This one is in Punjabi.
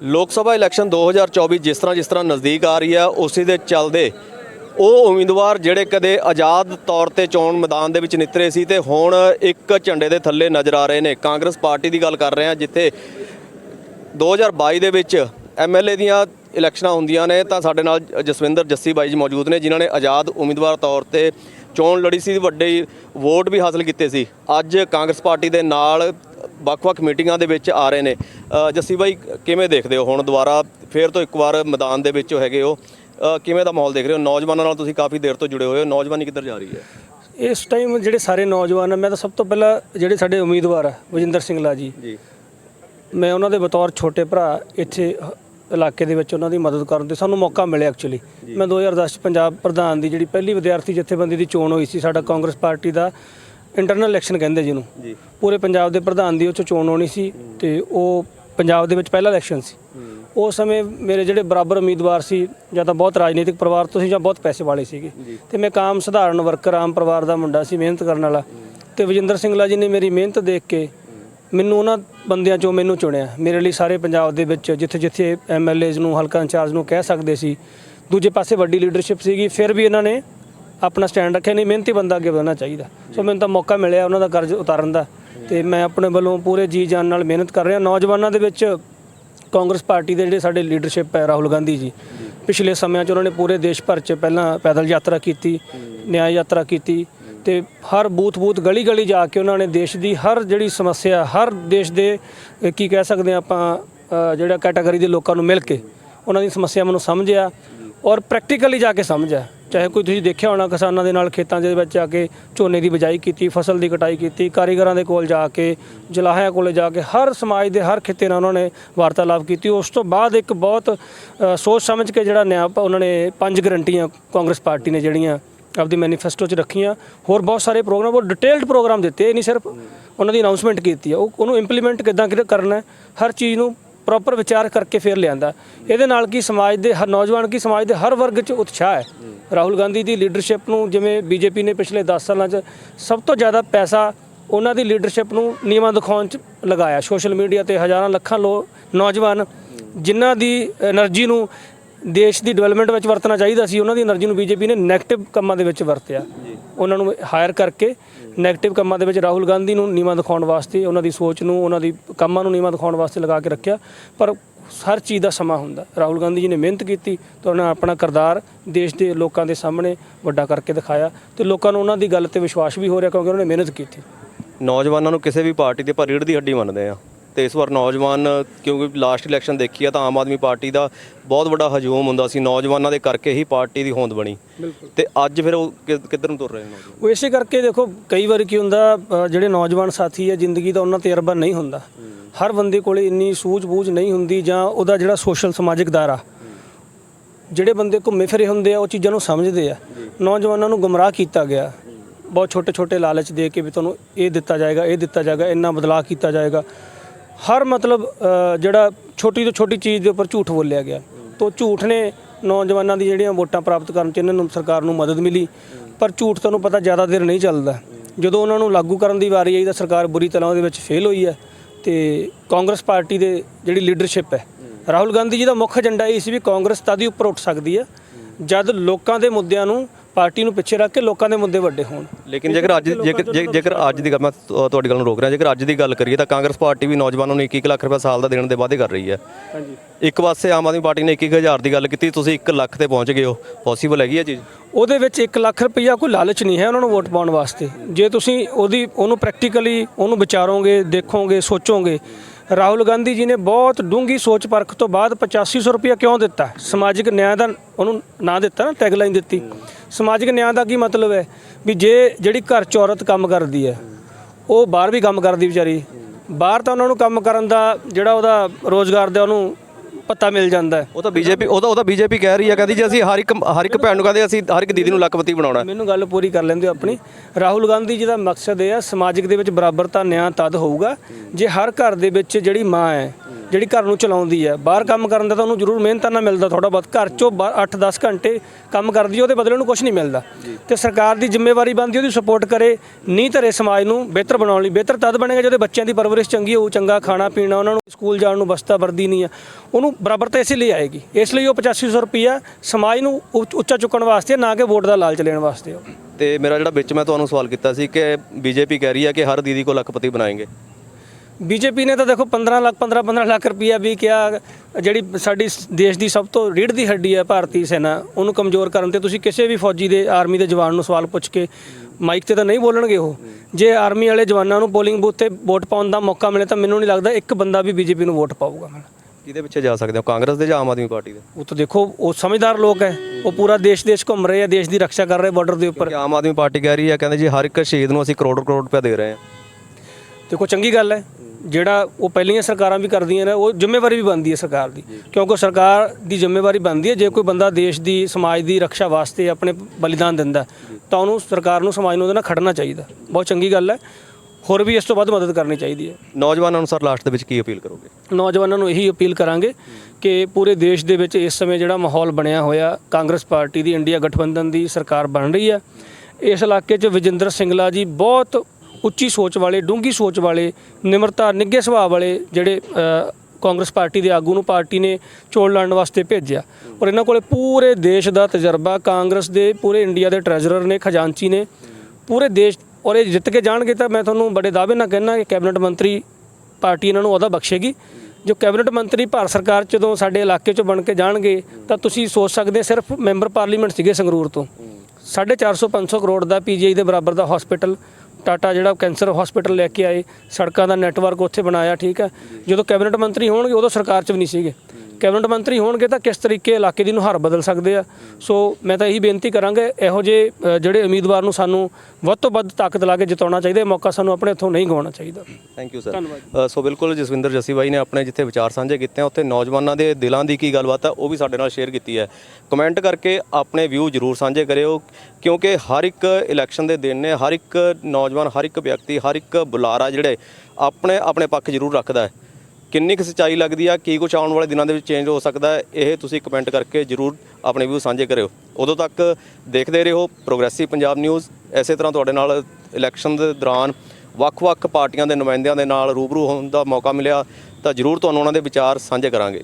ਲੋਕ ਸਭਾ ਇਲੈਕਸ਼ਨ 2024 ਜਿਸ ਤਰ੍ਹਾਂ ਜਿਸ ਤਰ੍ਹਾਂ ਨਜ਼ਦੀਕ ਆ ਰਹੀ ਹੈ, ਉਸੇ ਦੇ ਚੱਲਦੇ ਉਹ ਉਮੀਦਵਾਰ ਜਿਹੜੇ ਕਦੇ ਆਜ਼ਾਦ ਤੌਰ ਤੇ ਚੋਣ ਮੈਦਾਨ ਦੇ ਵਿੱਚ ਨਿਤਰੇ ਸੀ ਤੇ ਹੁਣ ਇੱਕ ਝੰਡੇ ਦੇ ਥੱਲੇ ਨਜ਼ਰ ਆ ਰਹੇ ਨੇ। ਕਾਂਗਰਸ ਪਾਰਟੀ ਦੀ ਗੱਲ ਕਰ ਰਹੇ ਹਾਂ, ਜਿੱਥੇ 2022 ਦੇ ਵਿੱਚ ਐਮਐਲਏ ਦੀਆਂ ਇਲੈਕਸ਼ਨਾਂ ਹੁੰਦੀਆਂ ਨੇ, ਤਾਂ ਸਾਡੇ ਨਾਲ ਜਸਵਿੰਦਰ ਜੱਸੀ ਬਾਈ ਜੀ ਮੌਜੂਦ ਨੇ, ਜਿਨ੍ਹਾਂ ਨੇ ਆਜ਼ਾਦ ਉਮੀਦਵਾਰ ਤੌਰ ਤੇ ਚੋਣ ਲੜੀ ਸੀ, ਵੱਡੇ ਵੋਟ ਵੀ ਹਾਸਲ ਕੀਤੇ ਸੀ। ਅੱਜ ਕਾਂਗਰਸ ਪਾਰਟੀ ਦੇ ਨਾਲ ਵੱਖ-ਵੱਖ ਮੀਟਿੰਗਾਂ ਦੇ ਵਿੱਚ ਆ ਰਹੇ ਨੇ। ਜੱਸੀ ਬਾਈ ਕਿਵੇਂ ਦੇਖਦੇ ਹੋ ਹੁਣ ਦੁਬਾਰਾ ਫੇਰ ਤੋਂ ਇੱਕ ਵਾਰ ਮੈਦਾਨ ਦੇ ਵਿੱਚ ਹੈਗੇ ਹੋ? ਕਿਵੇਂ ਦਾ ਮਾਹੌਲ ਦੇਖ ਰਹੇ ਹੋ? ਨੌਜਵਾਨਾਂ ਨਾਲ ਤੁਸੀਂ ਕਾਫੀ ਦੇਰ ਤੋਂ ਜੁੜੇ ਹੋਏ ਹੋ। ਨੌਜਵਾਨੀ ਕਿੱਧਰ ਜਾ ਰਹੀ ਹੈ? ਇਸ ਟਾਈਮ ਜਿਹੜੇ ਸਾਰੇ ਨੌਜਵਾਨ ਮੈਂ ਤਾਂ ਸਭ ਤੋਂ ਪਹਿਲਾਂ ਜਿਹੜੇ ਸਾਡੇ ਉਮੀਦਵਾਰ ਆ ਵਜਿੰਦਰ ਸਿੰਘਲਾ ਜੀ। ਜੀ। ਮੈਂ ਉਹਨਾਂ ਦੇ ਬਤੌਰ ਛੋਟੇ ਭਰਾ ਇੱਥੇ ਇਲਾਕੇ ਦੇ ਵਿੱਚ ਉਹਨਾਂ ਦੀ ਮਦਦ ਕਰਨ ਤੇ ਸਾਨੂੰ ਮੌਕਾ ਮਿਲਿਆ ਐਕਚੁਅਲੀ ਮੈਂ 2010 ਚ ਪੰਜਾਬ ਪ੍ਰਧਾਨ ਦੀ ਜਿਹੜੀ ਪਹਿਲੀ ਵਿਦਿਆਰਥੀ ਜਥੇਬੰਦੀ ਦੀ ਚੋਣ ਹੋਈ ਸੀ ਸਾਡਾ ਕਾਂਗਰਸ ਪਾਰਟੀ ਦਾ ਇੰਟਰਨਲ ਇਲੈਕਸ਼ਨ ਕਹਿੰਦੇ ਜਿਹਨੂੰ। ਜੀ। ਪੂਰੇ ਪੰਜਾਬ ਦੇ ਪ੍ਰਧਾਨ ਦੀ ਉਹ 'ਚੋਂ ਚੋਣ ਹੋਣੀ ਸੀ ਤੇ ਉਹ ਪੰਜਾਬ ਦੇ ਵਿੱਚ ਪਹਿਲਾ ਇਲੈਕਸ਼ਨ ਸੀ। ਉਸ ਸਮੇਂ ਮੇਰੇ ਜਿਹੜੇ ਬਰਾਬਰ ਉਮੀਦਵਾਰ ਸੀ ਜਾਂ ਤਾਂ ਬਹੁਤ ਰਾਜਨੀਤਿਕ ਪਰਿਵਾਰ ਤੋਂ ਸੀ ਜਾਂ ਬਹੁਤ ਪੈਸੇ ਵਾਲੇ ਸੀਗੇ। ਤੇ ਮੈਂ ਕਾਮ ਸਧਾਰਨ ਵਰਕਰ ਆਮ ਪਰਿਵਾਰ ਦਾ ਮੁੰਡਾ ਸੀ ਮਿਹਨਤ ਕਰਨ ਵਾਲਾ। ਤੇ ਵਜਿੰਦਰ ਸਿੰਘਲਾ ਜੀ ਨੇ ਮੇਰੀ ਮਿਹਨਤ ਦੇਖ ਕੇ ਮੈਨੂੰ ਉਹਨਾਂ ਬੰਦਿਆਂ ਚੋਂ ਮੈਨੂੰ ਚੁਣਿਆ। ਮੇਰੇ ਲਈ ਸਾਰੇ ਪੰਜਾਬ ਦੇ ਵਿੱਚ ਜਿੱਥੇ ਜਿੱਥੇ ਐਮਐਲਏਜ਼ ਨੂੰ ਹਲਕਾ ਇੰਚਾਰਜ ਨੂੰ ਕਹਿ ਸਕਦੇ ਸੀ। ਦੂਜੇ ਪਾਸੇ ਵੱਡੀ ਲੀਡਰਸ਼ਿਪ ਸੀਗੀ। ਫਿਰ ਵੀ ਇਹਨਾਂ ਨੇ ਆਪਣਾ ਸਟੈਂਡ ਰੱਖਿਆ, ਨਹੀਂ, ਮਿਹਨਤੀ ਬੰਦਾ ਅੱਗੇ ਵਧਣਾ ਚਾਹੀਦਾ। ਸੋ ਮੈਨੂੰ ਤਾਂ ਮੌਕਾ ਮਿਲਿਆ ਉਹਨਾਂ ਦਾ ਕਰਜ਼ ਉਤਾਰਨ ਦਾ। ਤੇ ਮੈਂ ਆਪਣੇ ਵੱਲੋਂ ਪੂਰੇ ਜੀ ਜਾਨ ਨਾਲ ਮਿਹਨਤ ਕਰ ਰਿਹਾ। ਨੌਜਵਾਨਾਂ ਦੇ ਵਿੱਚ ਕਾਂਗਰਸ ਪਾਰਟੀ ਦੇ ਜਿਹੜੇ ਸਾਡੇ ਲੀਡਰਸ਼ਿਪ ਹੈ, ਰਾਹੁਲ ਗਾਂਧੀ ਜੀ, ਪਿਛਲੇ ਸਮਿਆਂ 'ਚ ਉਹਨਾਂ ਨੇ ਪੂਰੇ ਦੇਸ਼ ਭਰ 'ਚ ਪਹਿਲਾਂ ਪੈਦਲ ਯਾਤਰਾ ਕੀਤੀ, ਨਿਆਂ ਯਾਤਰਾ ਕੀਤੀ ਤੇ ਹਰ ਬੂਥ ਬੂਥ ਗਲੀ ਗਲੀ ਜਾ ਕੇ ਉਹਨਾਂ ਨੇ ਦੇਸ਼ ਦੀ ਹਰ ਜਿਹੜੀ ਸਮੱਸਿਆ, ਹਰ ਦੇਸ਼ ਦੇ ਕੀ ਕਹਿ ਸਕਦੇ ਹਾਂ ਆਪਾਂ ਜਿਹੜਾ ਕੈਟਾਗਰੀ ਦੇ ਲੋਕਾਂ ਨੂੰ ਮਿਲ ਕੇ ਉਹਨਾਂ ਦੀ ਸਮੱਸਿਆਵਾਂ ਨੂੰ ਸਮਝਿਆ ਔਰ ਪ੍ਰੈਕਟੀਕਲੀ ਜਾ ਕੇ ਸਮਝਿਆ। ਚਾਹੇ ਕੋਈ ਤੁਸੀਂ ਦੇਖਿਆ ਹੋਣਾ ਕਿਸਾਨਾਂ ਦੇ ਨਾਲ ਖੇਤਾਂ ਦੇ ਵਿੱਚ ਜਾ ਕੇ ਝੋਨੇ ਦੀ ਬਿਜਾਈ ਕੀਤੀ, ਫਸਲ ਦੀ ਕਟਾਈ ਕੀਤੀ, ਕਾਰੀਗਰਾਂ ਦੇ ਕੋਲ ਜਾ ਕੇ, ਜਲਾਹਿਆਂ ਕੋਲੇ ਜਾ ਕੇ, ਹਰ ਸਮਾਜ ਦੇ ਹਰ ਖਿੱਤੇ ਨਾਲ ਉਹਨਾਂ ਨੇ ਵਾਰਤਾਲਾਪ ਕੀਤੀ। ਉਸ ਤੋਂ ਬਾਅਦ ਇੱਕ ਬਹੁਤ ਸੋਚ ਸਮਝ ਕੇ ਜਿਹੜਾ ਨਿਆਂ ਉਹਨਾਂ ਨੇ ਪੰਜ ਗਰੰਟੀਆਂ ਕਾਂਗਰਸ ਪਾਰਟੀ ਨੇ ਜਿਹੜੀਆਂ ਆਪਦੀ ਮੈਨੀਫੈਸਟੋ 'ਚ ਰੱਖੀਆਂ। ਹੋਰ ਬਹੁਤ ਸਾਰੇ ਪ੍ਰੋਗਰਾਮ, ਉਹ ਡਿਟੇਲਡ ਪ੍ਰੋਗਰਾਮ ਦਿੱਤੇ, ਇਹ ਨਹੀਂ ਸਿਰਫ ਉਹਨਾਂ ਦੀ ਅਨਾਉਂਸਮੈਂਟ ਕੀਤੀ ਹੈ ਉਹ, ਉਹਨੂੰ ਇੰਪਲੀਮੈਂਟ ਕਿੱਦਾਂ ਕਿ- ਕਰਨਾ ਹਰ ਚੀਜ਼ ਨੂੰ ਪ੍ਰੋਪਰ ਵਿਚਾਰ ਕਰਕੇ ਫਿਰ ਲਿਆਂਦਾ। ਇਹਦੇ ਨਾਲ ਕੀ ਸਮਾਜ ਦੇ ਹਰ ਨੌਜਵਾਨ ਕੀ ਸਮਾਜ ਦੇ ਹਰ ਵਰਗ 'ਚ ਉਤਸ਼ਾਹ ਹੈ। ਰਾਹੁਲ ਗਾਂਧੀ ਦੀ ਲੀਡਰਸ਼ਿਪ ਨੂੰ ਜਿਵੇਂ ਬੀਜੇਪੀ ਨੇ ਪਿਛਲੇ 10 ਸਾਲਾਂ 'ਚ ਸਭ ਤੋਂ ਜ਼ਿਆਦਾ ਪੈਸਾ ਉਹਨਾਂ ਦੀ ਲੀਡਰਸ਼ਿਪ ਨੂੰ ਨੀਵਾਂ ਦਿਖਾਉਣ 'ਚ ਲਗਾਇਆ। ਸੋਸ਼ਲ ਮੀਡੀਆ ਤੇ ਹਜ਼ਾਰਾਂ ਲੱਖਾਂ ਲੋ ਨੌਜਵਾਨ ਜਿਨ੍ਹਾਂ ਦੀ એનર્ਜੀ ਨੂੰ ਦੇਸ਼ ਦੀ ਡਿਵੈਲਪਮੈਂਟ ਵਿੱਚ ਵਰਤਣਾ ਚਾਹੀਦਾ ਸੀ ਉਹਨਾਂ ਦੀ એનર્ਜੀ ਨੂੰ ਬੀਜੇਪੀ ਨੇ ਨੈਗੇਟਿਵ ਕੰਮਾਂ ਦੇ ਵਿੱਚ ਵਰਤਿਆ। ਉਹਨਾਂ ਨੂੰ ਹਾਇਰ ਕਰਕੇ ਨੈਗੇਟਿਵ ਕੰਮਾਂ ਦੇ ਵਿੱਚ ਰਾਹੁਲ ਗਾਂਧੀ ਨੂੰ ਨੀਵਾਂ ਦਿਖਾਉਣ ਵਾਸਤੇ ਉਹਨਾਂ ਦੀ ਸੋਚ ਨੂੰ ਉਹਨਾਂ ਦੀ ਕੰਮਾਂ ਨੂੰ ਨੀਵਾਂ ਦਿਖਾਉਣ ਵਾਸਤੇ ਲਗਾ ਕੇ ਰੱਖਿਆ। ਪਰ ਹਰ ਚੀਜ਼ ਦਾ ਸਮਾਂ ਹੁੰਦਾ। ਰਾਹੁਲ ਗਾਂਧੀ ਜੀ ਨੇ ਮਿਹਨਤ ਕੀਤੀ ਤੇ ਉਹਨਾਂ ਆਪਣਾ ਕਿਰਦਾਰ ਦੇਸ਼ ਦੇ ਲੋਕਾਂ ਦੇ ਸਾਹਮਣੇ ਵੱਡਾ ਕਰਕੇ ਦਿਖਾਇਆ ਤੇ ਲੋਕਾਂ ਨੂੰ ਉਹਨਾਂ ਦੀ ਗੱਲ ਤੇ ਵਿਸ਼ਵਾਸ ਵੀ ਹੋ ਰਿਹਾ ਕਿਉਂਕਿ ਉਹਨਾਂ ਨੇ ਮਿਹਨਤ ਕੀਤੀ। ਨੌਜਵਾਨਾਂ ਨੂੰ ਕਿਸੇ ਵੀ ਪਾਰਟੀ ਦੇ ਆਪਾਂ ਰੀੜ ਦੀ ਹੱਡੀ ਮੰਨਦੇ ਆ ਤੇ ਇਸ ਵਾਰ ਨੌਜਵਾਨ ਕਿਉਂਕਿ ਲਾਸਟ ਇਲੈਕਸ਼ਨ ਦੇਖੀ ਆ ਤਾਂ ਆਮ ਆਦਮੀ ਪਾਰਟੀ ਦਾ ਬਹੁਤ ਵੱਡਾ ਹਜੂਮ ਹੁੰਦਾ ਸੀ ਨੌਜਵਾਨਾਂ ਦੇ ਕਰਕੇ ਹੀ ਪਾਰਟੀ ਦੀ ਹੋਂਦ ਬਣੀ। ਤੇ ਅੱਜ ਫਿਰ ਉਹ ਕਿੱਧਰ ਨੂੰ ਤੁਰ ਰਹੇ ਨੇ ਉਹ ਇਸੇ ਕਰਕੇ ਦੇਖੋ ਕਈ ਵਾਰ ਕੀ ਹੁੰਦਾ ਜਿਹੜੇ ਨੌਜਵਾਨ ਸਾਥੀ ਹੈ ਜ਼ਿੰਦਗੀ ਦਾ ਉਹਨਾਂ ਤਜਰਬਾ ਨਹੀਂ ਹੁੰਦਾ। ਹਰ ਬੰਦੇ ਕੋਲੇ ਇੰਨੀ ਸੂਝ-ਬੂਝ ਨਹੀਂ ਹੁੰਦੀ ਜਾਂ ਉਹਦਾ ਜਿਹੜਾ ਸੋਸ਼ਲ ਸਮਾਜਿਕ ਦਾਇਰਾ। ਜਿਹੜੇ ਬੰਦੇ ਘੁੰਮੇ ਫਿਰੇ ਹੁੰਦੇ ਆ, ਉਹ ਚੀਜ਼ਾਂ ਨੂੰ ਸਮਝਦੇ ਆ। ਨੌਜਵਾਨਾਂ ਨੂੰ ਗੁੰਮਰਾਹ ਕੀਤਾ ਗਿਆ। ਬਹੁਤ ਛੋਟੇ-ਛੋਟੇ ਲਾਲਚ ਦੇ ਕੇ ਵੀ ਤੁਹਾਨੂੰ ਇਹ ਦਿੱਤਾ ਜਾਏਗਾ, ਇਹ ਦਿੱਤਾ ਜਾਏਗਾ, ਇੰਨਾ ਬਦਲਾਅ ਕੀਤਾ ਜਾਏਗਾ। ਹਰ ਮਤਲਬ ਜਿਹੜਾ ਛੋਟੀ ਤੋਂ ਛੋਟੀ ਚੀਜ਼ ਦੇ ਉੱਪਰ ਝੂਠ ਬੋਲਿਆ ਗਿਆ। ਤੋਂ ਝੂਠ ਨੇ ਨੌਜਵਾਨਾਂ ਦੀ ਜਿਹੜੀਆਂ ਵੋਟਾਂ ਪ੍ਰਾਪਤ ਕਰਨ ਚ ਇਹਨਾਂ ਨੂੰ ਸਰਕਾਰ ਨੂੰ ਮਦਦ ਮਿਲੀ। ਪਰ ਝੂਠ ਤੁਹਾਨੂੰ ਪਤਾ ਜ਼ਿਆਦਾ ਦੇਰ ਨਹੀਂ ਚੱਲਦਾ। ਜਦੋਂ ਉਹਨਾਂ ਨੂੰ ਲਾਗੂ ਕਰਨ ਦੀ ਵਾਰੀ ਆਈ ਤਾਂ ਸਰਕਾਰ ਬੁਰੀ ਤਰ੍ਹਾਂ ਉਹਦੇ ਵਿੱਚ ਫੇਲ ਹੋਈ ਹੈ। ਤੇ ਕਾਂਗਰਸ ਪਾਰਟੀ ਦੇ ਜਿਹੜੀ ਲੀਡਰਸ਼ਿਪ ਹੈ, ਰਾਹੁਲ ਗਾਂਧੀ ਜੀ ਦਾ ਮੁੱਖ ਏਜੰਡਾ ਇਹ ਸੀ ਵੀ ਕਾਂਗਰਸ ਤਦ ਹੀ ਉੱਪਰ ਉੱਠ ਸਕਦੀ ਹੈ, ਜਦ ਲੋਕਾਂ ਦੇ ਮੁੱਦਿਆਂ ਨੂੰ ਪਾਰਟੀ ਨੂੰ ਪਿੱਛੇ ਰੱਖ ਕੇ ਲੋਕਾਂ ਦੇ ਮੁੱਦੇ ਵੱਡੇ ਹੋਣ। ਲੇਕਿਨ ਜੇਕਰ ਅੱਜ ਜੇਕਰ ਜੇ- ਜੇਕਰ ਅੱਜ ਦੀ ਗੱਲ ਮੈਂ ਤੁਹਾਡੀ ਗੱਲ ਨੂੰ ਰੋਕ ਰਿਹਾ ਜੇਕਰ ਅੱਜ ਦੀ ਗੱਲ ਕਰੀਏ ਤਾਂ ਕਾਂਗਰਸ ਪਾਰਟੀ ਵੀ ਨੌਜਵਾਨਾਂ ਨੂੰ 1-1 ਲੱਖ ਰੁਪਏ ਸਾਲ ਦਾ ਦੇਣ ਦੇ ਵਾਅਦੇ ਕਰ ਰਹੀ ਹੈ। ਹਾਂਜੀ। ਇੱਕ ਪਾਸੇ ਆਮ ਆਦਮੀ ਪਾਰਟੀ ਨੇ 2-1000 ਦੀ ਗੱਲ ਕੀਤੀ ਤੁਸੀਂ 1 ਲੱਖ ਤੇ ਪਹੁੰਚ ਗਏ ਹੋ। ਪੋਸੀਬਲ ਹੈਗੀ ਇਹ ਚੀਜ਼? ਉਹਦੇ ਵਿੱਚ 1 ਲੱਖ ਰੁਪਈਆ ਕੋਈ ਲਾਲਚ ਨਹੀਂ ਹੈ ਉਹਨਾਂ ਨੂੰ ਵੋਟ ਪਾਉਣ ਵਾਸਤੇ। ਜੇ ਤੁਸੀਂ ਉਹਦੀ ਉਹਨੂੰ ਪ੍ਰੈਕਟੀਕਲੀ ਉਹਨੂੰ ਵਿਚਾਰੋਗੇ ਦੇਖੋਗੇ ਸੋਚੋਗੇ ਰਾਹੁਲ ਗਾਂਧੀ ਜੀ ਨੇ ਬਹੁਤ ਡੂੰਗੀ ਸੋਚ ਪਰਖ ਤੋਂ ਬਾਅਦ 8500 ਰੁਪਇਆ ਕਿਉਂ ਦਿੱਤਾ? ਸਮਾਜਿਕ ਨਿਆਂ ਦਾ ਉਹਨੂੰ ਨਾਂ ਦਿੱਤਾ ਨਾ ਟੈਗਲਾਈਨ ਦਿੱਤੀ। ਸਮਾਜਿਕ ਨਿਆਂ ਦਾ ਕੀ ਮਤਲਬ ਹੈ? ਵੀ ਜੇ ਜਿਹੜੀ ਘਰ ਚ ਔਰਤ ਕੰਮ ਕਰਦੀ ਹੈ, ਉਹ ਬਾਹਰ ਵੀ ਕੰਮ ਕਰਦੀ ਵਿਚਾਰੀ, ਬਾਹਰ ਤਾਂ ਉਹਨਾਂ ਨੂੰ ਕੰਮ ਕਰਨ ਦਾ ਜਿਹੜਾ ਉਹਦਾ ਰੋਜ਼ਗਾਰ ਦਾ ਉਹਨੂੰ ਪਤਾ ਮਿਲ ਜਾਂਦਾ ਹੈ। ਉਹ ਤਾਂ ਬੀਜੇਪੀ ਉਹ ਤਾਂ ਉਹ ਤਾਂ ਬੀਜੇਪੀ ਕਹਿ ਰਹੀ ਹੈ ਕਹਿੰਦੀ ਜੀ ਅਸੀਂ ਹਰ ਇੱਕ ਹਰ ਇੱਕ ਭੈਣ ਨੂੰ ਕਹਿੰਦੇ ਅਸੀਂ ਹਰ ਇੱਕ ਦੀਦੀ ਨੂੰ ਲੱਖਪਤੀ ਬਣਾਉਣਾ ਮੈਨੂੰ ਗੱਲ ਪੂਰੀ ਕਰ ਲੈਂਦੇ ਹੋ ਆਪਣੀ। ਰਾਹੁਲ ਗਾਂਧੀ ਜੀ ਦਾ ਮਕਸਦ ਇਹ ਹੈ ਸਮਾਜਿਕ ਦੇ ਵਿੱਚ ਬਰਾਬਰਤਾ ਨਿਆਂ ਤਦ ਹੋਊਗਾ ਜੇ ਹਰ ਘਰ ਦੇ ਵਿੱਚ ਜਿਹੜੀ ਮਾਂ ਹੈ ਜਿਹੜੀ ਘਰ ਨੂੰ ਚਲਾਉਂਦੀ ਹੈ ਬਾਹਰ ਕੰਮ ਕਰਨ ਦਾ ਤਾਂ ਉਹਨੂੰ ਜ਼ਰੂਰ ਮਿਹਨਤਾਂ ਨਾਲ ਮਿਲਦਾ ਥੋੜਾ ਬਹੁਤ। ਘਰ ਚੋਂ 8-10 ਘੰਟੇ ਕੰਮ ਕਰਦੀ ਹੈ ਉਹਦੇ ਬਦਲੇ ਨੂੰ ਕੁਝ ਨਹੀਂ ਮਿਲਦਾ। ਤੇ ਸਰਕਾਰ ਦੀ ਜ਼ਿੰਮੇਵਾਰੀ ਬਣਦੀ ਉਹਦੀ ਸਪੋਰਟ ਕਰੇ ਨਹੀਂ ਧਰੇ ਸਮਾਜ ਨੂੰ ਬਿਹਤਰ ਬਣਾਉਣ ਲਈ। ਬਿਹਤਰ ਤਦ ਬਣੇਗਾ ਜਦੋਂ ਬੱਚਿਆਂ ਦੀ ਪਰਵਰਿਸ਼ ਚੰਗੀ ਹੋਊ ਚੰਗਾ ਖਾਣਾ ਪੀਣਾ ਉਹਨਾਂ ਨੂੰ ਸਕੂਲ ਜਾਣ ਨੂੰ ਬਸਤਾ ਵਰਦੀ ਨਹੀਂ ਆ। ਉਹਨੂੰ ਬਰਾਬਰ ਤਾਂ ਇਸੇ ਲਈ ਆਏਗੀ। ਇਸ ਲਈ ਉਹ 8500 ਰੁਪਿਆ ਸਮਾਜ ਨੂੰ ਉੱਚਾ ਚੁੱਕਣ ਵਾਸਤੇ ਨਾ ਕਿ ਵੋਟ ਦਾ ਲਾਲਚ ਲੈਣ ਵਾਸਤੇ ਤੇ ਮੇਰਾ ਜਿਹੜਾ ਵਿੱਚ ਮੈਂ ਤੁਹਾਨੂੰ ਸਵਾਲ ਕੀਤਾ ਸੀ ਕਿ ਬੀਜੇਪੀ ਕਹਿ ਰਹੀ ਹੈ ਕਿ ਹਰ ਦੀਦੀ ਕੋ ਲੱਖਪਤੀ ਬਣਾਏਗੇ। ਬੀਜੇਪੀ ਨੇ ਤਾਂ ਦੇਖੋ 15 ਲੱਖ 15 15 ਲੱਖ ਰੁਪਈਆ ਵੀ ਕਿਹਾ ਜਿਹੜੀ ਸਾਡੀ ਦੇਸ਼ ਦੀ ਸਭ ਤੋਂ ਰੀੜ੍ਹ ਦੀ ਹੱਡੀ ਹੈ ਭਾਰਤੀ ਸੈਨਾ ਉਹਨੂੰ ਕਮਜ਼ੋਰ ਕਰਨ ਤੇ ਤੁਸੀਂ ਕਿਸੇ ਵੀ ਫੌਜੀ ਦੇ ਆਰਮੀ ਦੇ ਜਵਾਨ ਨੂੰ ਸਵਾਲ ਪੁੱਛ ਕੇ ਮਾਈਕ ਤੇ ਤਾਂ ਨਹੀਂ ਬੋਲਣਗੇ ਉਹ। ਜੇ ਆਰਮੀ ਵਾਲੇ ਜਵਾਨਾਂ ਨੂੰ ਪੋਲਿੰਗ ਬੂਥ ਤੇ ਵੋਟ ਪਾਉਣ ਦਾ ਮੌਕਾ ਮਿਲੇ ਤਾਂ ਮੈਨੂੰ ਨਹੀਂ ਲੱਗਦਾ ਇੱਕ ਬੰਦਾ ਵੀ ਬੀਜੇਪੀ ਨੂੰ ਵੋਟ ਪਾਊਗਾ। ਮੈਂ ਕਿਹਦੇ ਪਿੱਛੇ ਜਾ ਸਕਦੇ ਹੋ? ਕਾਂਗਰਸ ਦੇ ਜਾਂ ਆਮ ਆਦਮੀ ਪਾਰਟੀ ਦੇ? ਉਹ ਤਾਂ ਦੇਖੋ ਉਹ ਸਮਝਦਾਰ ਲੋਕ ਹੈ। ਉਹ ਪੂਰਾ ਦੇਸ਼ ਦੇਸ਼ ਘੁੰਮ ਰਹੇ ਆ ਦੇਸ਼ ਦੀ ਰੱਖਿਆ ਕਰ ਰਹੇ ਬਾਰਡਰ ਦੇ ਉੱਪਰ। ਆਮ ਆਦਮੀ ਪਾਰਟੀ ਕਹਿ ਰਹੀ ਹੈ ਕਹਿੰਦੇ ਜੀ ਹਰ ਇੱਕ ਸ਼ਹੀਦ ਨੂੰ ਅਸੀਂ ਕਰੋੜ ਕਰੋੜ ਰੁਪਏ ਦੇ ਰਹੇ ਹਾਂ। ਦੇਖੋ ਚੰਗੀ ਗੱਲ ਹੈ। ਜਿਹੜਾ ਉਹ ਪਹਿਲੀਆਂ ਸਰਕਾਰਾਂ ਵੀ ਕਰਦੀਆਂ ਨੇ ਉਹ ਜ਼ਿੰਮੇਵਾਰੀ ਵੀ ਬਣਦੀ ਹੈ ਸਰਕਾਰ ਦੀ। ਕਿਉਂਕਿ ਸਰਕਾਰ ਦੀ ਜ਼ਿੰਮੇਵਾਰੀ ਬਣਦੀ ਹੈ ਜੇ ਕੋਈ ਬੰਦਾ ਦੇਸ਼ ਦੀ ਸਮਾਜ ਦੀ ਰੱਖਿਆ ਵਾਸਤੇ ਆਪਣੇ ਬਲੀਦਾਨ ਦਿੰਦਾ ਤਾਂ ਉਹਨੂੰ ਸਰਕਾਰ ਨੂੰ ਸਮਾਜ ਨੂੰ ਉਹਦੇ ਨਾਲ ਖੜਨਾ ਚਾਹੀਦਾ। ਬਹੁਤ ਚੰਗੀ ਗੱਲ ਹੈ। ਹੋਰ ਵੀ ਇਸ ਤੋਂ ਵੱਧ ਮਦਦ ਕਰਨੀ ਚਾਹੀਦੀ ਹੈ। ਨੌਜਵਾਨਾਂ ਅਨੁਸਾਰ ਲਾਸਟ ਦੇ ਵਿੱਚ ਕੀ ਅਪੀਲ ਕਰੋਗੇ? ਨੌਜਵਾਨਾਂ ਨੂੰ ਇਹੀ ਅਪੀਲ ਕਰਾਂਗੇ ਕਿ ਪੂਰੇ ਦੇਸ਼ ਦੇ ਵਿੱਚ ਇਸ ਸਮੇਂ ਜਿਹੜਾ ਮਾਹੌਲ ਬਣਿਆ ਹੋਇਆ ਕਾਂਗਰਸ ਪਾਰਟੀ ਦੀ ਇੰਡੀਆ ਗਠਬੰਧਨ ਦੀ ਸਰਕਾਰ ਬਣ ਰਹੀ ਹੈ। ਇਸ ਇਲਾਕੇ 'ਚ ਵਿਜੇਂਦਰ ਸਿੰਗਲਾ ਜੀ ਬਹੁਤ ਉੱਚੀ ਸੋਚ ਵਾਲੇ, ਡੂੰਘੀ ਸੋਚ ਵਾਲੇ, ਨਿਮਰਤਾ, ਨਿੱਘੇ ਸੁਭਾਅ ਵਾਲੇ ਜਿਹੜੇ ਕਾਂਗਰਸ ਪਾਰਟੀ ਦੇ ਆਗੂ ਨੂੰ ਪਾਰਟੀ ਨੇ ਚੋਣ ਲੜਨ ਵਾਸਤੇ ਭੇਜਿਆ। ਔਰ ਇਹਨਾਂ ਕੋਲੇ ਪੂਰੇ ਦੇਸ਼ ਦਾ ਤਜਰਬਾ, ਕਾਂਗਰਸ ਦੇ, ਪੂਰੇ ਇੰਡੀਆ ਦੇ ਟ੍ਰੈਜਰਰ ਨੇ, ਖਜ਼ਾਨਚੀ ਨੇ। ਪੂਰੇ ਦੇਸ਼, ਔਰ ਇਹ ਜਿੱਤ ਕੇ ਜਾਣਗੇ ਤਾਂ ਮੈਂ ਤੁਹਾਨੂੰ ਬੜੇ ਦਾਅਵੇ ਨਾਲ ਕਹਿਣਾ ਕਿ ਕੈਬਨਿਟ ਮੰਤਰੀ ਪਾਰਟੀ ਇਹਨਾਂ ਨੂੰ ਉਹਦਾ ਬਖਸ਼ੇਗੀ। ਜੋ ਕੈਬਨਿਟ ਮੰਤਰੀ ਭਾਰਤ ਸਰਕਾਰ ਜਦੋਂ ਸਾਡੇ ਇਲਾਕੇ 'ਚੋਂ ਬਣ ਕੇ ਜਾਣਗੇ, ਤਾਂ ਤੁਸੀਂ ਸੋਚ ਸਕਦੇ ਸਿਰਫ ਮੈਂਬਰ ਪਾਰਲੀਮੈਂਟ ਸੀਗੇ ਸੰਗਰੂਰ ਤੋਂ। 450 500 ਕਰੋੜ ਦਾ ਪੀਜੀਆਈ ਦੇ ਬਰਾਬਰ ਦਾ ਹਸਪੀਟਲ ਟਾਟਾ ਜਿਹੜਾ ਕੈਂਸਰ ਹਸਪੀਟਲ ਲੈ ਕੇ ਆਏ, ਸੜਕਾਂ ਦਾ ਨੈਟਵਰਕ ਉੱਥੇ ਬਣਾਇਆ, ਠੀਕ ਹੈ। ਜਦੋਂ ਕੈਬਨਿਟ ਮੰਤਰੀ ਹੋਣਗੇ, ਉਦੋਂ ਸਰਕਾਰ 'ਚ ਵੀ ਨਹੀਂ ਸੀਗੇ। ਕੈਬਨਿਟ ਮੰਤਰੀ ਹੋਣਗੇ ਤਾਂ ਕਿਸ ਤਰੀਕੇ ਇਲਾਕੇ ਦੀ ਨੁਹਾਰ ਬਦਲ ਸਕਦੇ ਆ? ਸੋ ਮੈਂ ਤਾਂ ਇਹੀ ਬੇਨਤੀ ਕਰਾਂਗਾ ਇਹੋ ਜਿਹੇ ਅ, ਜਿਹੜੇ ਉਮੀਦਵਾਰ ਨੂੰ ਸਾਨੂੰ ਵੱਧ ਤੋਂ ਵੱਧ ਤਾਕਤ ਲਾ ਕੇ ਜਿਤਾਉਣਾ ਚਾਹੀਦਾ ਇਹ ਮੌਕਾ ਸਾਨੂੰ ਆਪਣੇ ਹੱਥੋਂ ਨਹੀਂ ਗਵਾਉਣਾ ਚਾਹੀਦਾ। ਥੈਂਕ ਯੂ ਸਰ ਸੋ ਬਿਲਕੁਲ ਜਸਵਿੰਦਰ ਜੱਸੀ ਬਾਈ ਨੇ ਆਪਣੇ ਜਿੱਥੇ ਵਿਚਾਰ ਸਾਂਝੇ ਕੀਤੇ ਆ ਉੱਥੇ ਨੌਜਵਾਨਾਂ ਦੇ ਦਿਲਾਂ ਦੀ ਕੀ ਗੱਲਬਾਤ ਹੈ ਉਹ ਵੀ ਸਾਡੇ ਨਾਲ ਸ਼ੇਅਰ ਕੀਤੀ ਹੈ। ਕਮੈਂਟ ਕਰਕੇ ਆਪਣੇ ਵਿਊ ਜਰੂਰ ਸਾਂਝੇ ਕਰਿਓ ਕਿਉਂਕਿ ਹਰ ਇੱਕ ਇਲੈਕਸ਼ਨ ਦੇ ਦਿਨ ਨੇ ਹਰ ਇੱਕ ਨੌਜਵਾਨ ਹਰ ਇੱਕ ਵਿਅਕਤੀ ਹਰ ਇੱਕ ਬੁਲਾਰਾ ਜਿਹੜੇ ਆਪਣੇ ਆਪਣੇ ਪੱਖ ਜਰੂਰ ਰੱਖਦਾ ਹੈ। ਕਿੰਨੀ ਕੁ ਸੱਚਾਈ ਲੱਗਦੀ ਆ, ਕੀ ਕੁਝ ਆਉਣ ਵਾਲੇ ਦਿਨਾਂ ਦੇ ਵਿੱਚ ਚੇਂਜ ਹੋ ਸਕਦਾ ਹੈ, ਇਹ ਤੁਸੀਂ ਕਮੈਂਟ ਕਰਕੇ ਜਰੂਰ ਆਪਣੇ ਵਿਊ ਸਾਂਝੇ ਕਰਿਓ। ਉਦੋਂ ਤੱਕ ਦੇਖਦੇ ਰਹੋ ਪ੍ਰੋਗਰੈਸਿਵ ਪੰਜਾਬ ਨਿਊਜ਼ ਐਸੇ ਤਰ੍ਹਾਂ ਤੁਹਾਡੇ ਨਾਲ ਇਲੈਕਸ਼ਨ ਦੇ ਦੌਰਾਨ ਵੱਖ-ਵੱਖ ਪਾਰਟੀਆਂ ਦੇ ਨੁਮਾਇੰਦਿਆਂ ਦੇ ਨਾਲ ਰੂਬਰੂ ਹੋਣ ਦਾ ਮੌਕਾ ਮਿਲਿਆ ਤਾਂ ਜਰੂਰ ਤੁਹਾਨੂੰ ਉਹਨਾਂ ਦੇ ਵਿਚਾਰ ਸਾਂਝੇ ਕਰਾਂਗੇ।